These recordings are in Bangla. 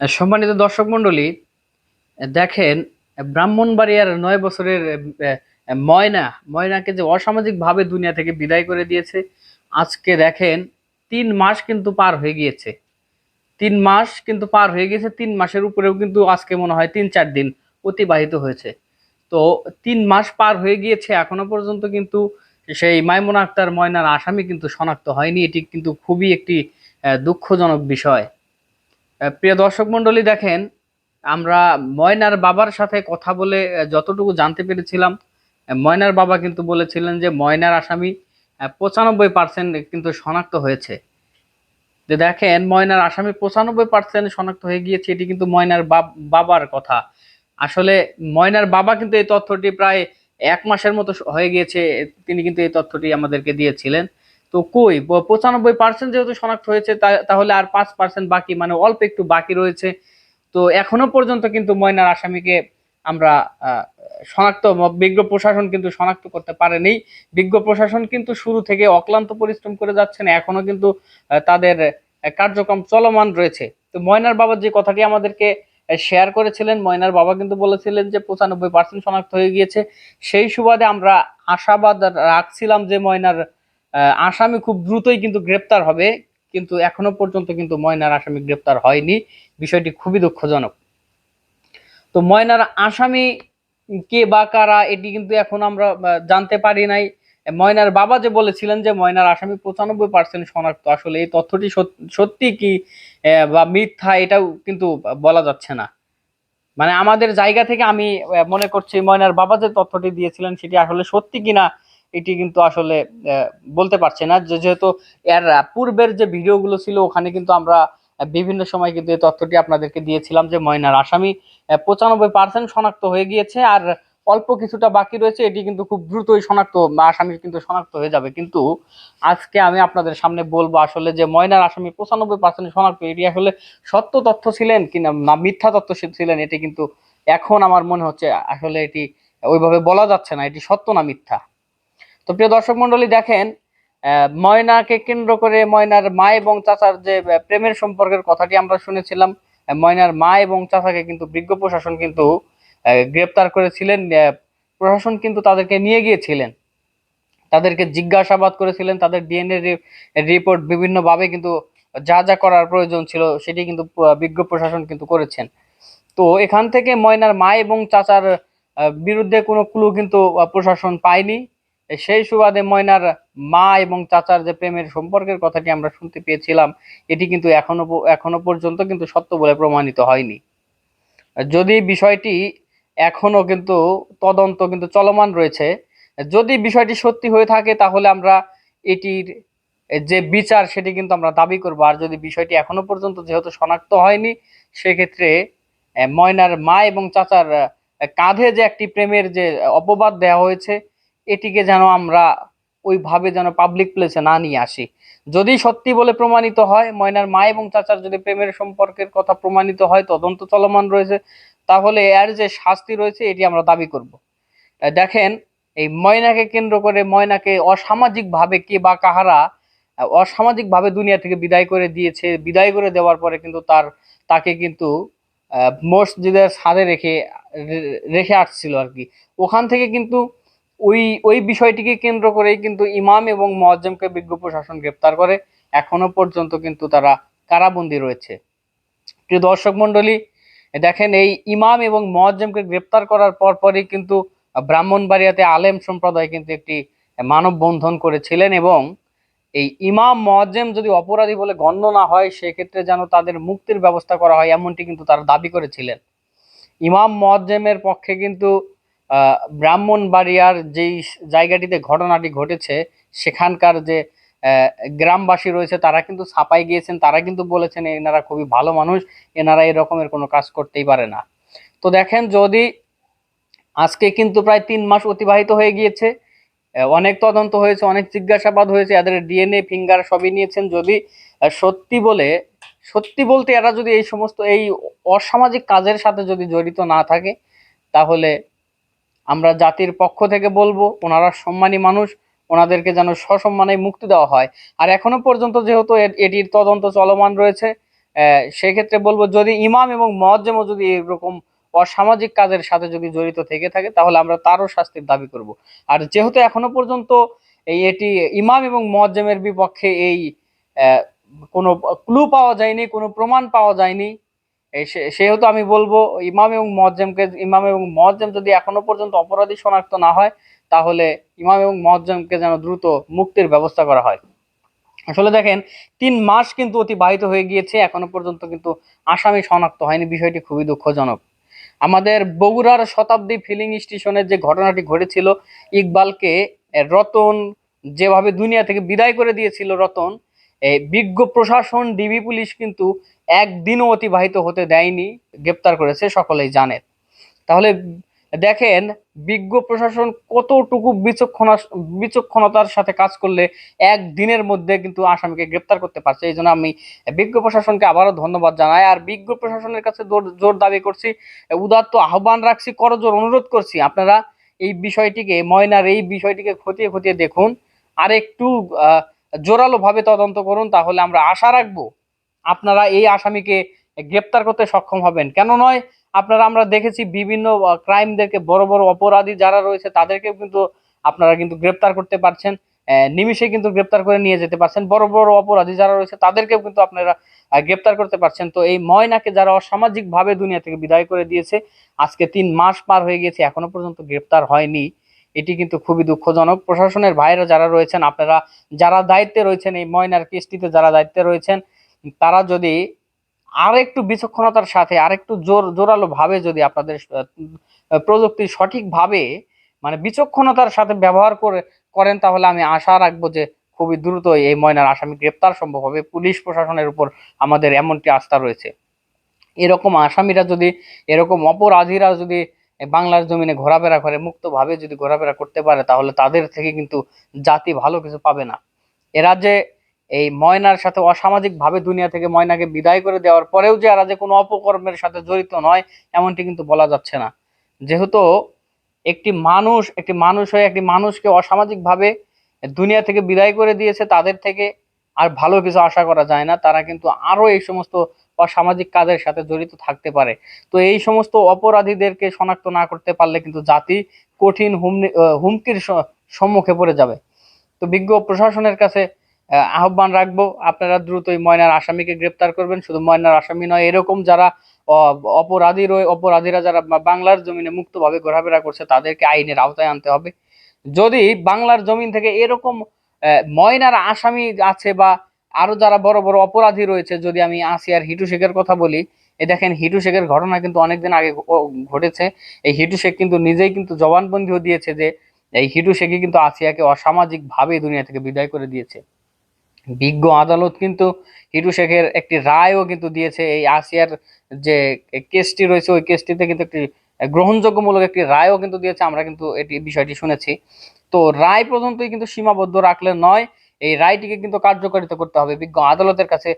সম্মানিত দর্শক মণ্ডলী দেখেন ব্রাহ্মণবাড়িয়ার নয় বছরের ময়না, ময়নাকে যে অসামাজিক ভাবে দুনিয়া থেকে বিদায় করে দিয়েছে, আজকে দেখেন, তিন মাস কিন্তু পার হয়ে গিয়েছে। তিন মাস কিন্তু পার হয়ে গেছে তিন মাসের উপরেও কিন্তু আজকে মনে হয় তিন চার দিন অতিবাহিত হয়েছে। তো তিন মাস পার হয়ে গিয়েছে, এখনও পর্যন্ত কিন্তু সেই মাইমুন আক্তার ময়নার আসামি কিন্তু শনাক্ত হয়নি, এটি কিন্তু খুবই একটি দুঃখজনক বিষয়। প্রিয় দর্শক মণ্ডলী, দেখেন, আমরা ময়নার বাবার সাথে কথা বলে যতটুকু জানতে পেরেছিলাম ময়নার বাবা কিন্তু বলেছিলেন যে ময়নার আসামি পঁচানব্বই পার্সেন্ট কিন্তু শনাক্ত হয়েছে। যে দেখেন, ময়নার আসামি পঁচানব্বই পার্সেন্ট শনাক্ত হয়ে গিয়েছে, এটি কিন্তু ময়নার বাব- বাবার কথা। আসলে ময়নার বাবা কিন্তু এই তথ্যটি প্রায় এক মাসের মতো হয়ে গিয়েছে, তিনি কিন্তু এই তথ্যটি আমাদেরকে দিয়েছিলেন। তো কই? পঁচানব্বই পার্সেন্ট যেহেতু শনাক্ত হয়েছে তাহলে আর পাঁচ পার্সেন্ট বাকি মানে অল্প একটু বাকি রয়েছে। তো এখনও পর্যন্ত কিন্তু ময়নার আসামিকে আমরা শনাক্ত বিজ্ঞ প্রশাসন কিন্তু শনাক্ত করতে পারেনি। বিজ্ঞ প্রশাসন কিন্তু শুরু থেকে অক্লান্ত পরিশ্রম করে যাচ্ছেন, এখনও কিন্তু তাদের কার্যক্রম চলমান রয়েছে। তো ময়নার বাবা যে কথাটি আমাদেরকে শেয়ার করেছিলেন, ময়নার বাবা কিন্তু বলেছিলেন যে পঁচানব্বই পার্সেন্ট শনাক্ত হয়ে গিয়েছে। সেই সুবাদে আমরা আশাবাদ রাখছিলাম যে ময়নার আসামি খুব দ্রুতই কিন্তু গ্রেপ্তার হবে, কিন্তু এখনও পর্যন্ত কিন্তু ময়নার আসামি গ্রেপ্তার হয়নি। বিষয়টি খুবই দুঃখজনক। তো ময়নার আসামি কে বা কারা, এটি কিন্তু এখন আমরা জানতে পারি নাই। ময়নার বাবা যে বলেছিলেন যে ময়নার আসামি পঁচানব্বই পার্সেন্ট শনাক্ত, আসলে এই তথ্যটি সত- সত্যি কি বা মিথ্যা এটাও কিন্তু বলা যাচ্ছে না। মানে আমাদের জায়গা থেকে আমি মনে করছি ময়নার বাবা যে তথ্যটি দিয়েছিলেন সেটি আসলে সত্যি কিনা এটি কিন্তু আসলে বলতে পারছে না। যেহেতু এর পূর্বের যে ভিডিওগুলো ছিল, ওখানে কিন্তু আমরা বিভিন্ন সময় কিন্তু এই তথ্যটি আপনাদেরকে দিয়েছিলাম যে ময়নার আসামি পঁচানব্বই পার্সেন্ট শনাক্ত হয়ে গিয়েছে আর অল্প কিছুটা বাকি রয়েছে। এটি কিন্তু খুব দ্রুতই শনাক্ত আসামি কিন্তু শনাক্ত হয়ে যাবে। কিন্তু আজকে আমি আপনাদের সামনে বলব আসলে যে ময়নার আসামি পঁচানব্বই পার্সেন্ট শনাক্ত, এটি আসলে সত্য তথ্য ছিলেন কিনা না মিথ্যা তথ্য ছিলেন, এটি কিন্তু এখন আমার মনে হচ্ছে আসলে এটি ওইভাবে বলা যাচ্ছে না, এটি সত্য না মিথ্যা। তো প্রিয় দর্শক মন্ডলী, দেখেন ময়নাকে কেন্দ্র করে ময়নার মা এবং চাচার যে প্রেমের সম্পর্কের কথাটি আমরা শুনেছিলাম ময়নার মা এবং চাচাকে কিন্তু বিজ্ঞ প্রশাসন কিন্তু গ্রেপ্তার করেছিলেন প্রশাসন কিন্তু তাদেরকে নিয়ে গিয়েছিলেন। তাদেরকে জিজ্ঞাসাবাদ করেছিলেন, তাদের ডিএনএ রিপোর্ট বিভিন্নভাবে কিন্তু যা যা করার প্রয়োজন ছিল সেটি কিন্তু বিজ্ঞ প্রশাসন কিন্তু করেছেন। তো এখান থেকে ময়নার মা এবং চাচার বিরুদ্ধে কোনো ক্লু কিন্তু প্রশাসন পায়নি। সেই সুবাদে ময়নার মা এবং চাচার যে প্রেমের সম্পর্কের কথাটি আমরা শুনতে পেয়েছিলাম, এটি কিন্তু এখনও এখনও পর্যন্ত কিন্তু সত্য বলে প্রমাণিত হয়নি। যদি বিষয়টি এখনও কিন্তু তদন্ত কিন্তু চলমান রয়েছে, যদি বিষয়টি সত্যি হয়ে থাকে তাহলে আমরা এটির যে বিচার সেটি কিন্তু আমরা দাবি করব। আর যদি বিষয়টি এখনও পর্যন্ত যেহেতু শনাক্ত হয়নি, সেক্ষেত্রে ময়নার মা এবং চাচার কাঁধে যে একটি প্রেমের যে অপবাদ দেওয়া হয়েছে এটিকে যেন আমরা ওইভাবে যেন পাবলিক প্লেসে না নিয়ে আসি। যদি সত্যি বলে প্রমাণিত হয় ময়নার মা এবং চাচার যদি প্রেমের সম্পর্কের কথা প্রমাণিত হয় তদন্ত চলমান রয়েছে তাহলে এর যে শাস্তি রয়েছে এটি আমরা দাবি করব। দেখেন এই ময়নাকে কেন্দ্র করে ময়নাকে অসামাজিক ভাবে কে বা কাহারা আহ, অসামাজিক ভাবে দুনিয়া থেকে বিদায় করে দিয়েছে বিদায় করে দেওয়ার পরে কিন্তু তার তাকে কিন্তু মসজিদের ছাদে রেখে রেখে আসছিল আর কি। ওখান থেকে কিন্তু ওই ওই বিষয়টিকে কেন্দ্র করেই কিন্তু ইমাম এবং মুয়াজ্জমকে বিজ্ঞ প্রশাসন গ্রেপ্তার করে। এখনও পর্যন্ত কিন্তু তারা কারাবন্দী রয়েছে। প্রিয় দর্শক মন্ডলী দেখেন এই ইমাম এবং মুয়াজ্জমকে গ্রেপ্তার করার পরপরই কিন্তু ব্রাহ্মণবাড়িয়াতে আলেম সম্প্রদায় কিন্তু একটি মানববন্ধন করেছিলেন এবং এই ইমাম মুয়াজ্জেম যদি অপরাধী বলে গণ্য না হয়, সেক্ষেত্রে যেন তাদের মুক্তির ব্যবস্থা করা হয়, এমনটি কিন্তু তারা দাবি করেছিলেন। ইমাম মুয়াজ্জেমের পক্ষে কিন্তু ব্রাহ্মণবাড়িয়ার যেই জায়গাটিতে ঘটনাটি ঘটেছে, সেখানকার যে গ্রামবাসী রয়েছে, তারা কিন্তু ছাপাই গিয়েছেন। তারা কিন্তু বলেছেন, এনারা খুবই ভালো মানুষ, এনারা এরকমের কোনো কাজ করতেই পারে না। তো দেখেন, যদি আজকে কিন্তু প্রায় তিন মাস অতিবাহিত হয়ে গিয়েছে অনেক তদন্ত হয়েছে, অনেক জিজ্ঞাসাবাদ হয়েছে, এদের ডিএনএ, ফিঙ্গার সবই নিয়েছেন। যদি সত্যি বলে, সত্যি বলতে এরা যদি এই সমস্ত, এই অসামাজিক কাজের সাথে যদি জড়িত না থাকে, তাহলে আমরা জাতির পক্ষ থেকে বলব, ওনারা সম্মানী মানুষ, ওনাদেরকে যেন সসম্মানে মুক্তি দেওয়া হয়। আর এখনও পর্যন্ত যেহেতু এটির তদন্ত চলমান রয়েছে সেক্ষেত্রে বলব, যদি ইমাম এবং মজ্জেমও যদি এরকম অসামাজিক কাজের সাথে যদি জড়িত থেকে থাকে, তাহলে আমরা তারও শাস্তির দাবি করব। আর যেহেতু এখনও পর্যন্ত এই এটি ইমাম এবং মজ্জেমের বিপক্ষে এই কোনো ক্লু পাওয়া যায়নি, কোনো প্রমাণ পাওয়া যায়নি সেহেতু আমি বলব, ইমাম এবং মজ্জেমকে ইমাম এবং মজ্জেম যদি এখনও পর্যন্ত অপরাধী শনাক্ত না হয়, তাহলে ইমাম এবং মজ্জেমকে যেন দ্রুত মুক্তির ব্যবস্থা করা হয়। আসলে দেখেন, তিন মাস কিন্তু অতিবাহিত হয়ে গিয়েছে, এখনও পর্যন্ত কিন্তু আসামি শনাক্ত হয়নি, বিষয়টি খুবই দুঃখজনক। আমাদের বগুড়ার শতাব্দী ফিলিং স্টেশনের যে ঘটনাটি ঘটেছিল, ইকবালকে রতন যেভাবে দুনিয়া থেকে বিদায় করে দিয়েছিল রতন বিজ্ঞ প্রশাসন ডিবি পুলিশ কিন্তু একদিনও অতিবাহিত হতে দেয়নি গ্রেপ্তার করেছে সকলেই জানেন তাহলে দেখেন বিজ্ঞ প্রশাসন কতটুকু বিচক্ষণা বিচক্ষণতার সাথে কাজ করলে এক দিনের মধ্যে কিন্তু আসামিকে গ্রেপ্তার করতে পারছে। এই জন্য আমি বিজ্ঞ প্রশাসনকে আবারও ধন্যবাদ জানাই। আর বিজ্ঞ প্রশাসনের কাছে জোর জোর দাবি করছি উদাত্ত আহ্বান রাখছি করজোর অনুরোধ করছি। আপনারা এই বিষয়টিকে ময়নার এই বিষয়টিকে খতিয়ে খতিয়ে দেখুন। আর একটু আহ, জোরালোভাবে তদন্ত করুন, তাহলে আমরা আশা রাখব আপনারা এই আসামিকে গ্রেপ্তার করতে সক্ষম হবেন। কেন নয়, আপনারা আমরা দেখেছি বিভিন্ন ক্রাইমদেরকে বড় বড় অপরাধী যারা রয়েছে, তাদেরকেও কিন্তু আপনারা কিন্তু গ্রেপ্তার করতে পারছেন নিমিষে কিন্তু গ্রেপ্তার করে নিয়ে যেতে পারছেন। বড় বড় অপরাধী যারা রয়েছে, তাদেরকেও কিন্তু আপনারা গ্রেপ্তার করতে পারছেন। তো এই ময়নাকে যারা অসামাজিক ভাবে দুনিয়া থেকে বিদায় করে দিয়েছে, আজকে তিন মাস পার হয়ে গেছে এখনও পর্যন্ত গ্রেপ্তার হয়নি। এটি কিন্তু খুবই দুঃখজনক। প্রশাসনের ভাইরা যারা রয়েছেন, আপনারা যারা দায়িত্বে রয়েছেন এই ময়নার কেসটিতে যারা দায়িত্বে রয়েছেন, তারা যদি আর একটু বিচক্ষণতার সাথে, আরেকটু জোর জোরালো ভাবে যদি আপনাদের প্রযুক্তি সঠিকভাবে মানে বিচক্ষণতার সাথে ব্যবহার করে, করেন, তাহলে আমি আশা রাখব যে খুবই দ্রুত এই ময়নার আসামি গ্রেপ্তার সম্ভব হবে। পুলিশ প্রশাসনের উপর আমাদের এমনটি আস্থা রয়েছে। এরকম আসামিরা যদি, এরকম অপরাধীরা যদি বাংলার জমিনে ঘোরাফেরা করে, মুক্তভাবে যদি ঘোরাফেরা করতে পারে, তাহলে তাদের থেকে কিন্তু জাতি ভালো কিছু পাবে না। এরা যে এই ময়নার সাথে অসামাজিক ভাবে দুনিয়া থেকে ময়নাকে বিদায় করে দেওয়ার পরেও যে এরা যে কোনো অপকর্মের সাথে জড়িত নয়, এমনটি কিন্তু বলা যাচ্ছে না। যেহেতু একটি মানুষ একটি মানুষ হয়ে একটি মানুষকে অসামাজিক ভাবে দুনিয়া থেকে বিদায় করে দিয়েছে, তাদের থেকে আর ভালো কিছু আশা করা যায় না। তারা কিন্তু আরও এই সমস্ত অসামাজিক কাজের সাথে জড়িত থাকতে পারে। তো এই সমস্ত অপরাধীদেরকে শনাক্ত না করতে পারলে কিন্তু জাতি কঠিন হুমকির সম্মুখে পড়ে যাবে। তো বিজ্ঞ প্রশাসনের কাছে আহ্বান রাখব, আপনারা দ্রুতই ময়নার আসামিকে গ্রেপ্তার করবেন। শুধু ময়নার আসামি নয়, এরকম যারা অপরাধী রয়ে, অপরাধীরা যারা বা- বাংলার জমিনে মুক্তভাবে ঘোরাফেরা করছে, তাদেরকে আইনের আওতায় আনতে হবে। যদি বাংলার জমিন থেকে এরকম ময়নার আসামি আছে বা আরও যারা বড় বড় অপরাধী রয়েছে, যদি আমি আসিয়ার হিটু শেখের কথা বলি এই দেখেন হিটু শেখের ঘটনা কিন্তু অনেকদিন আগে ঘটেছে। এই হিটু শেখ কিন্তু নিজেই কিন্তু জবানবন্দিও দিয়েছে যে, এই হিটু শেখই কিন্তু আসিয়াকে অসামাজিক ভাবে দুনিয়া থেকে বিদায় করে দিয়েছে। বিজ্ঞ আদালত কিন্তু হিটু শেখের একটি রায়ও কিন্তু দিয়েছে, এই আসিয়ার যে কেসটি রয়েছে, ওই কেসটিতে কিন্তু একটি গ্রহণযোগ্যমূলক একটি রায়ও কিন্তু দিয়েছে, আমরা কিন্তু এটি বিষয়টি শুনেছি। তো রায় পর্যন্তই কিন্তু সীমাবদ্ধ রাখলে নয় এই রায়টিকে কিন্তু কার্যকারিতা করতে হবে। বিজ্ঞ আদালতের কাছে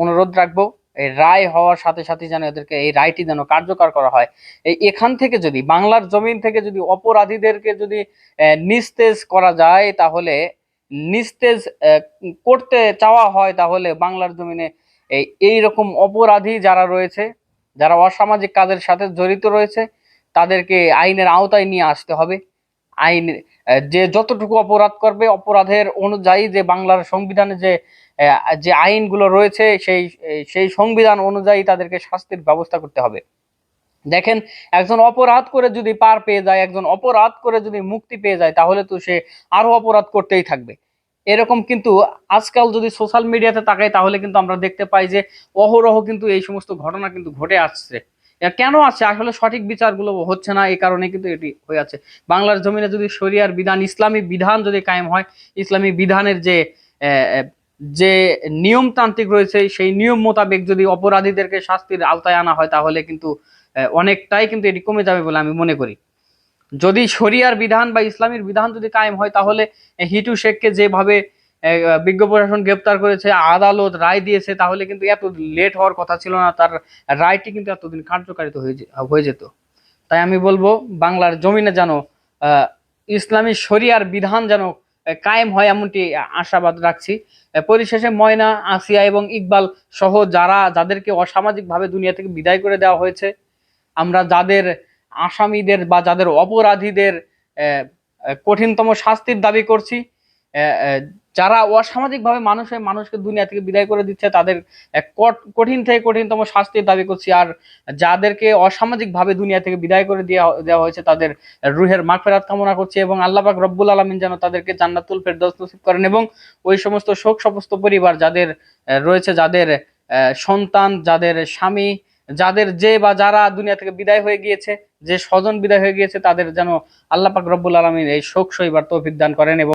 অনুরোধ রাখব, এই রায় হওয়ার সাথে সাথে যেন এদেরকে এই রায়টি যেন কার্যকর করা হয়। এই এখান থেকে যদি, বাংলার জমিন থেকে যদি অপরাধীদেরকে যদি নিস্তেজ করা যায়, তাহলে নিস্তেজ করতে চাওয়া হয়, তাহলে বাংলার জমিনে এই এইরকম অপরাধী যারা রয়েছে, যারা অসামাজিক কাজের সাথে জড়িত রয়েছে, তাদেরকে আইনের আওতায় নিয়ে আসতে হবে। আইন যে যতটুকু অপরাধ করবে, অপরাধের অনুযায়ী যে বাংলার সংবিধানে যে যে আইনগুলো রয়েছে, সেই সেই সংবিধান অনুযায়ী তাদেরকে শাস্তির ব্যবস্থা করতে হবে। দেখেন, একজন অপরাধ করে যদি পার পেয়ে যায়, একজন অপরাধ করে যদি মুক্তি পেয়ে যায়, তাহলে তো সে আরও অপরাধ করতেই থাকবে। এরকম কিন্তু আজকাল যদি সোশ্যাল মিডিয়াতে তাকাই তাহলে কিন্তু আমরা দেখতে পাই যে অহরহ কিন্তু এই সমস্ত ঘটনা কিন্তু ঘটে আসছে। কেন আছে আসলে সঠিক বিচারগুলো হচ্ছে না, এই কারণে কিন্তু এটি হয়ে আছে বাংলার জমিনে যদি শরিয়ার বিধান, ইসলামী বিধান যদি কায়েম হয়, ইসলামী বিধানের যে যে নিয়মতান্ত্রিক রয়েছে, সেই নিয়ম মোতাবেক যদি অপরাধীদেরকে শাস্তির আওতায় আনা হয়, তাহলে কিন্তু অনেকটাই কিন্তু এটি কমে যাবে বলে আমি মনে করি। যদি শরিয়ার বিধান বা ইসলামের বিধান যদি কায়েম হয়, তাহলে হিটু শেখকে যেভাবে বিজ্ঞ প্রশাসন গ্রেপ্তার করেছে, আদালত রায় দিয়েছে, তাহলে কিন্তু এত লেট হওয়ার কথা ছিল না, তার রায়টি কিন্তু এতদিন কার্যকারিত হয়ে যেত। তাই আমি বলব, বাংলার জমিনে যেন ইসলামী শরিয়ার বিধান যেন কায়েম হয় এমনটি আশাবাদ রাখছি। পরিশেষে ময়না, আসিয়া এবং ইকবাল সহ যারা, যাদেরকে অসামাজিকভাবে দুনিয়া থেকে বিদায় করে দেওয়া হয়েছে, আমরা যাদের আসামিদের বা যাদের অপরাধীদের কঠিনতম শাস্তির দাবি করছি যারা অসামাজিকভাবে মানুষের মানুষকে দুনিয়া থেকে বিদায় করে দিচ্ছে, তাদের কঠিন থেকে কঠিনতম শাস্তির দাবি করছি। আর যাদেরকে অসামাজিকভাবে দুনিয়া থেকে বিদায় করে দেওয়া দেওয়া হয়েছে, তাদের রুহের মাগফিরাত কামনা করছি এবং আল্লাহ পাক রব্বুল আলমিন যেন তাদেরকে জান্নাতুল ফেরদৌস নসিব করেন এবং ওই সমস্ত শোক সমস্ত পরিবার যাদের রয়েছে, যাদের সন্তান, যাদের স্বামী, যাদের যে বা যারা দুনিয়া থেকে বিদায় হয়ে গিয়েছে, যে স্বজন বিদায় হয়ে গিয়েছে, তাদের যেন আল্লাহ পাক রব্বুল আলমিন এই শোক সইবার তৌফিক দান করেন এবং